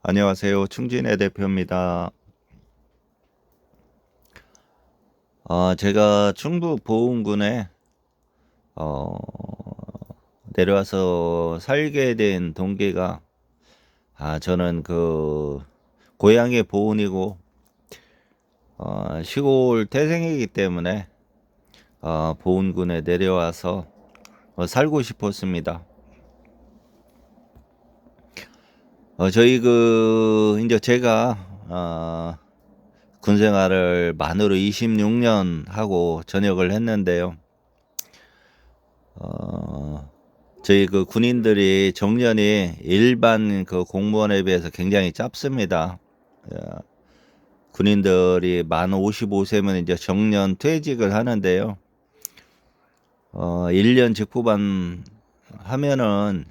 안녕하세요. 충진의 대표입니다. 어, 제가 충북 보은군에 어, 내려와서 살게 된 동기가 아, 저는 그 고향의 보은이고 어, 시골 태생이기 때문에 어, 보은군에 내려와서 어, 살고 싶었습니다. 어, 저희 그 이제 제가 어, 군 생활을 만으로 26년 하고 전역을 했는데요. 어, 저희 그 군인들이 정년이 일반 그 공무원에 비해서 굉장히 짧습니다. 예, 군인들이 만 55세면 이제 정년 퇴직을 하는데요. 어, 1년 직후반 하면은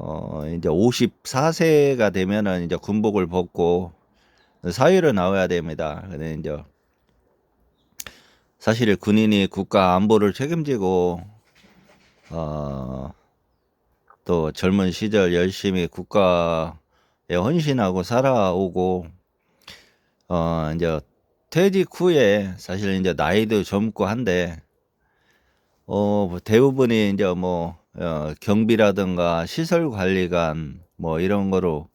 어, 이제 54세가 되면은 이제 군복을 벗고 사회로 나와야 됩니다. 근데 이제 사실 군인이 국가 안보를 책임지고 어, 또 젊은 시절 열심히 국가에 헌신하고 살아오고 어, 이제 퇴직 후에 사실 이제 나이도 젊고 한데 어, 대부분이 이제 뭐 어, 경비라든가 시설 관리관 뭐 이런 거로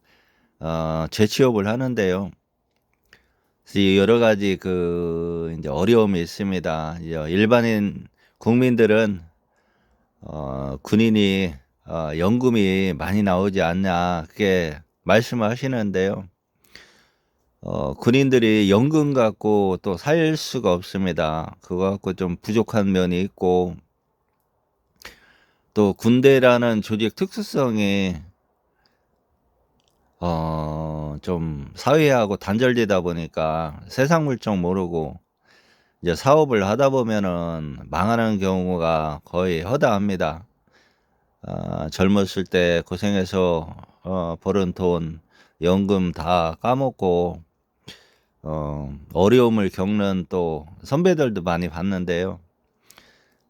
어, 재취업을 하는데요. 여러 가지 그 이제 어려움이 있습니다. 일반인 국민들은 어, 군인이 어, 연금이 많이 나오지 않냐 그렇게 말씀을 하시는데요. 어, 군인들이 연금 갖고 또 살 수가 없습니다. 그거 갖고 좀 부족한 면이 있고 또 군대라는 조직 특수성이 어, 좀 사회하고 단절되다 보니까 세상 물정 모르고 이제 사업을 하다 보면은 망하는 경우가 거의 허다합니다. 어, 젊었을 때 고생해서 어, 벌은 돈, 연금 다 까먹고 어, 어려움을 겪는 또 선배들도 많이 봤는데요.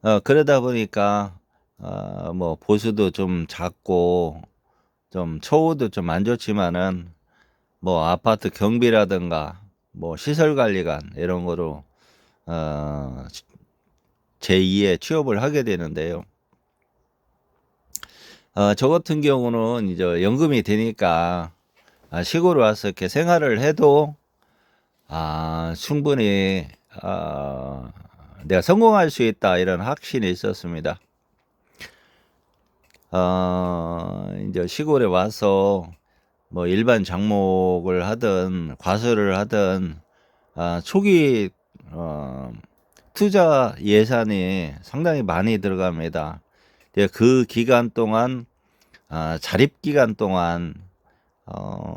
어, 그러다 보니까 어, 뭐 보수도 좀 작고 좀 처우도 좀 안 좋지만은 뭐 아파트 경비라든가 뭐 시설 관리관 이런 거로 어, 제2의 취업을 하게 되는데요. 어, 저 같은 경우는 이제 연금이 되니까 아, 시골에 와서 이렇게 생활을 해도 아, 충분히 아, 내가 성공할 수 있다 이런 확신이 있었습니다. 어, 이제 시골에 와서 뭐 일반 장목을 하든 과수를 하든 아, 초기 어, 투자 예산이 상당히 많이 들어갑니다. 그 기간 동안 아, 자립 기간 동안 어,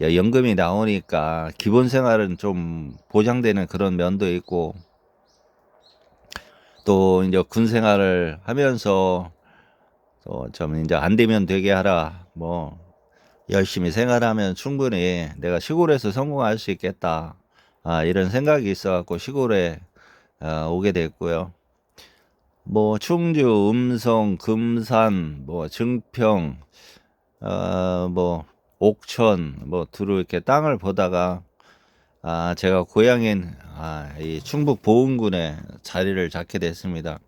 연금이 나오니까 기본 생활은 좀 보장되는 그런 면도 있고 또 이제 군 생활을 하면서 또좀 이제 안 되면 되게 하라. 뭐 열심히 생활하면 충분히 내가 시골에서 성공할 수 있겠다. 아, 이런 생각이 있어갖고 시골에 어, 오게 됐고요. 뭐 충주, 음성, 금산, 뭐 증평, 어, 뭐 옥천, 뭐 두루 이렇게 땅을 보다가 아, 제가 고향인 아, 이 충북 보은군에 자리를 잡게 됐습니다.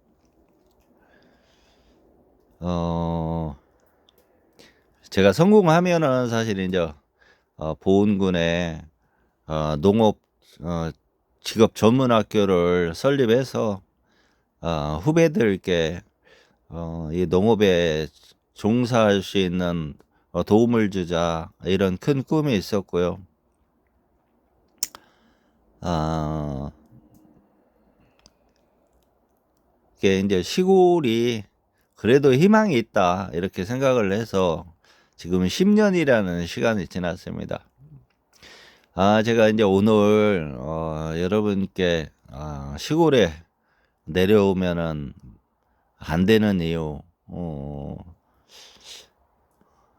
어, 제가 성공하면은 사실 이제 어, 보은군에 어, 농업 어, 직업 전문 학교를 설립해서 어, 후배들께 어, 이 농업에 종사할 수 있는 어, 도움을 주자 이런 큰 꿈이 있었고요. 아, 이게 이제 시골이 그래도 희망이 있다 이렇게 생각을 해서 지금 10년이라는 시간이 지났습니다. 아 제가 이제 오늘 어, 여러분께 어, 시골에 내려오면은 안 되는 이유 어,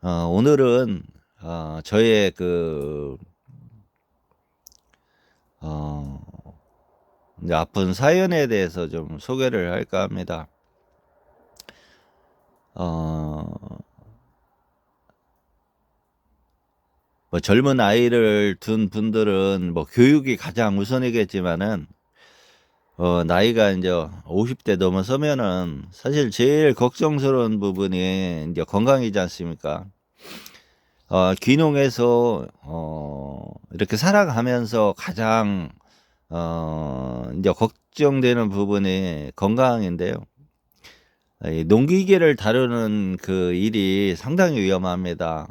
어, 오늘은 어, 저의 그 어, 아픈 사연에 대해서 좀 소개를 할까 합니다. 어, 뭐 젊은 아이를 둔 분들은 뭐 교육이 가장 우선이겠지만은 어 나이가 이제 50대 넘어서면은 사실 제일 걱정스러운 부분이 이제 건강이지 않습니까? 어 귀농해서 어 이렇게 살아가면서 가장 어 이제 걱정되는 부분이 건강인데요. 이 농기계를 다루는 그 일이 상당히 위험합니다.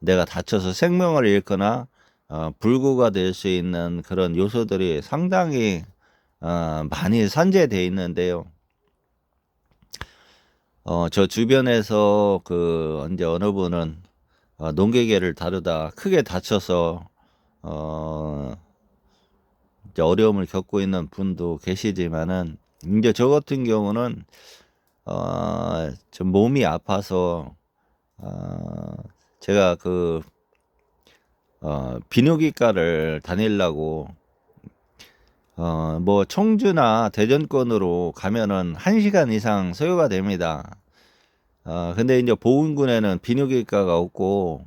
내가 다쳐서 생명을 잃거나 어 불구가 될 수 있는 그런 요소들이 상당히 어 많이 산재되어 있는데요. 어 저 주변에서 그 언제 어느 분은 어 농기계를 다루다 크게 다쳐서 어 이제 어려움을 겪고 있는 분도 계시지만은 인제 저 같은 경우는 어좀 몸이 아파서 어 제가 그 어 비뇨기과를 다니려고 어 뭐 청주나 대전권으로 가면은 1 시간 이상 소요가 됩니다. 어 근데 인제 보은군에는 비뇨기과가 없고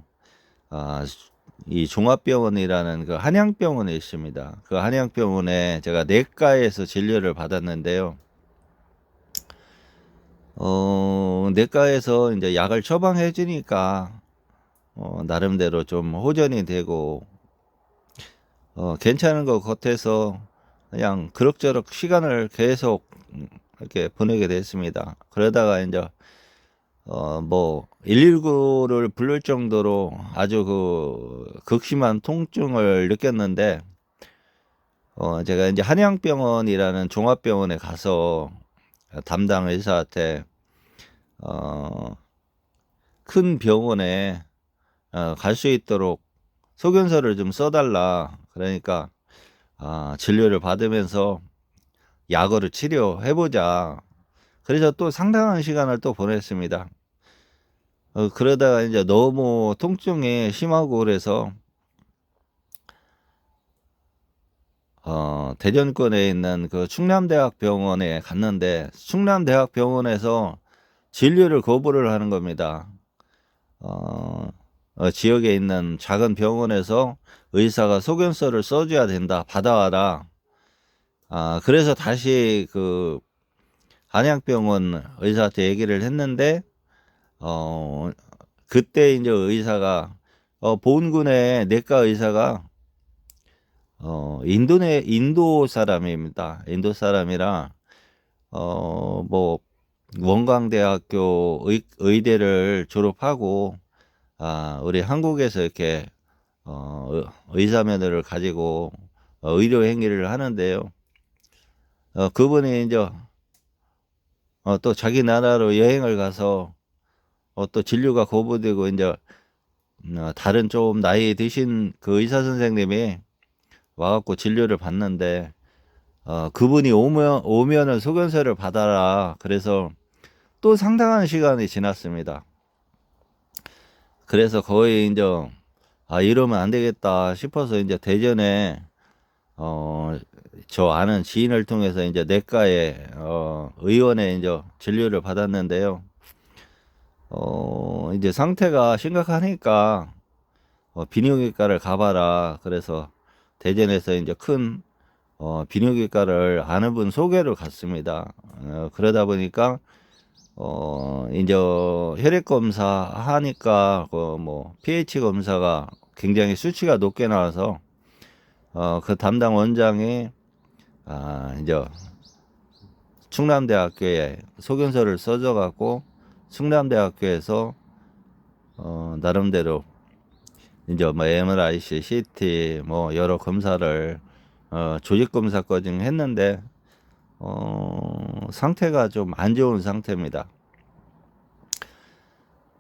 아이 종합병원이라는 그 한양병원에 있습니다. 그 한양병원에 제가 내과에서 진료를 받았는데요. 어 내과에서 인제 약을 처방해 주니까 어 나름대로 좀 호전이 되고 어 괜찮은 것 같아서 그냥 그럭저럭 시간을 계속 음 이렇게 보내게 됐습니다. 그러다가 인제 어 뭐 119를 부를 정도로 아주 그 극심한 통증을 느꼈는데 어 제가 인제 한양병원이라는 종합병원에 가서 어 담당 의사한테 어 "큰 병원에 어 갈 수 있도록 소견서를 좀 써 달라." 그러니까 아 진료를 받으면서 "약으로 치료해 보자." 그래서 또 상당한 시간을 또 보냈습니다. 어 그러다가 인제 너무 통증이 심하고 그래서 어 대전권에 있는 그 충남대학병원에 갔는데 충남대학병원에서 진료를 거부를 하는 겁니다. 어 어 지역에 있는 작은 병원에서 의사가 "소견서를 써 줘야 된다. 받아와라." 아 그래서 다시 그 한양병원 의사한테 얘기를 했는데 어 그때 인제 의사가 어 보은군의 내과 의사가 어 인도네 인도 사람입니다. 인도 사람이라 어 뭐 원광대학교 의 의대를 졸업하고 아 우리 한국에서 이렇게 어의 의사 면허를 가지고 어 의료 행위를 하는데요. 어 그분이 인제 어 또 자기 나라로 여행을 가서 어 또 진료가 거부되고 인제 어 다른 좀 나이 드신 그 의사 선생님이 와 갖고 진료를 받는데 어 그분이 오면 오면은 "소견서를 받아라." 그래서 또 상당한 시간이 지났습니다. 그래서 거의 인제 '아 이러면 안 되겠다.' 싶어서 인제 대전에 어 저 아는 지인을 통해서 인제 내과에 어 의원에 인제 진료를 받았는데요. 어 인제 상태가 심각하니까 어 "비뇨기과를 가 봐라." 그래서 대전에서 인제 큰 어 비뇨기과를 아는 분 소개로 갔습니다. 어 그러다 보니까 어 인제 혈액 검사 하니까 그뭐 pH 검사가 굉장히 수치가 높게 나와서 어 그 담당 원장이 아 인제 충남대학교에 소견서를 써줘 갖고 충남대학교에서 어 나름대로 인제 뭐 MRI, CT 뭐 여러 검사를 어 조직 검사까지 했는데 어 상태가 좀 안 좋은 상태입니다.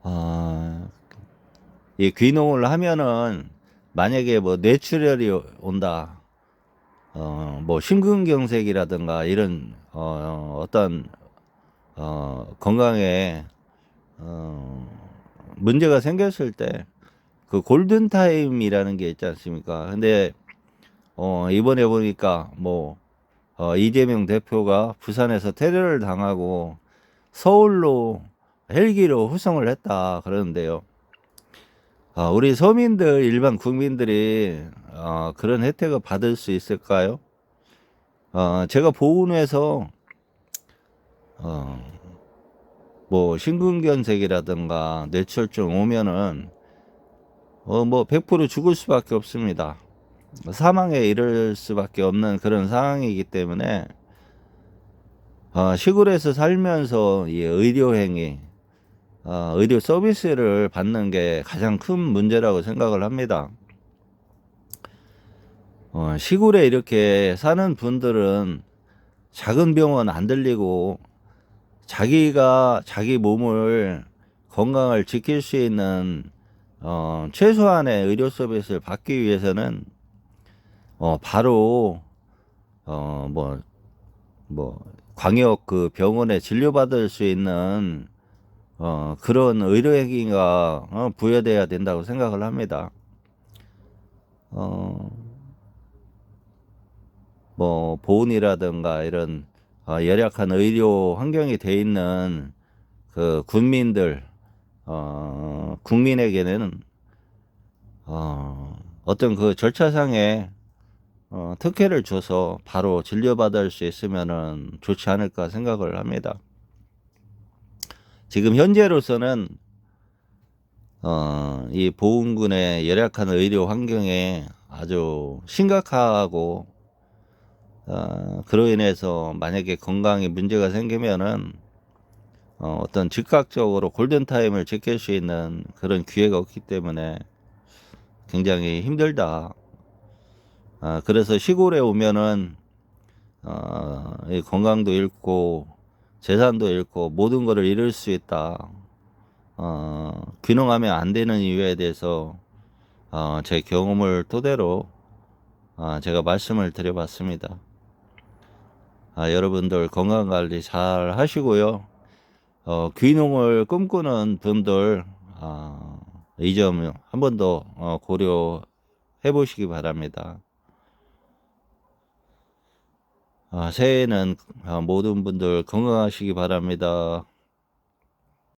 아이 귀농을 하면은 만약에 뭐 뇌출혈이 온다. 어 뭐 심근경색이라든가 이런 어 어떤 어 건강에 어 문제가 생겼을 때 그 골든 타임이라는 게 있지 않습니까? 근데 어 이번에 보니까 뭐 어 이재명 대표가 부산에서 테러를 당하고 서울로 헬기로 후송을 했다 그러는데요. 어, 우리 서민들, 일반 국민들이 어, 그런 혜택을 받을 수 있을까요? 어, 제가 보훈에서 어, 뭐 심근경색이라든가 뇌출증 오면은 어, 뭐 100% 죽을 수밖에 없습니다. 사망에 이를 수밖에 없는 그런 상황이기 때문에 어, 시골에서 살면서 이 의료행위, 어, 의료 서비스를 받는 게 가장 큰 문제라고 생각을 합니다. 어, 시골에 이렇게 사는 분들은 작은 병원 안 들리고 자기가 자기 몸을 건강을 지킬 수 있는 어, 최소한의 의료 서비스를 받기 위해서는 어, 바로 어, 뭐, 뭐, 광역 그 병원에 진료받을 수 있는 어, 그런 의료 행위가 어, 부여돼야 된다고 생각을 합니다. 어, 뭐 보훈이라든가 이런 어, 열악한 의료 환경이 돼 있는 그 군민들 어, 국민에게는 어, 어떤 그 절차상에 어, 특혜를 줘서 바로 진료받을 수 있으면은 좋지 않을까 생각을 합니다. 지금 현재로서는 어, 이 보훈군의 열악한 의료 환경에 아주 심각하고 어, 그로 인해서 만약에 건강에 문제가 생기면은 어, 어떤 즉각적으로 골든타임을 지킬 수 있는 그런 기회가 없기 때문에 굉장히 힘들다. 아, 그래서 시골에 오면은 어, 이 건강도 잃고 재산도 잃고 모든 것을 잃을 수 있다. 어, 귀농하면 안 되는 이유에 대해서 어, 제 경험을 토대로 아, 제가 말씀을 드려봤습니다. 아, 여러분들 건강 관리 잘 하시고요. 어, 귀농을 꿈꾸는 분들 아, 이점 한 번더 어, 고려해 보시기 바랍니다. 아, 새해에는 아, 모든 분들 건강하시기 바랍니다.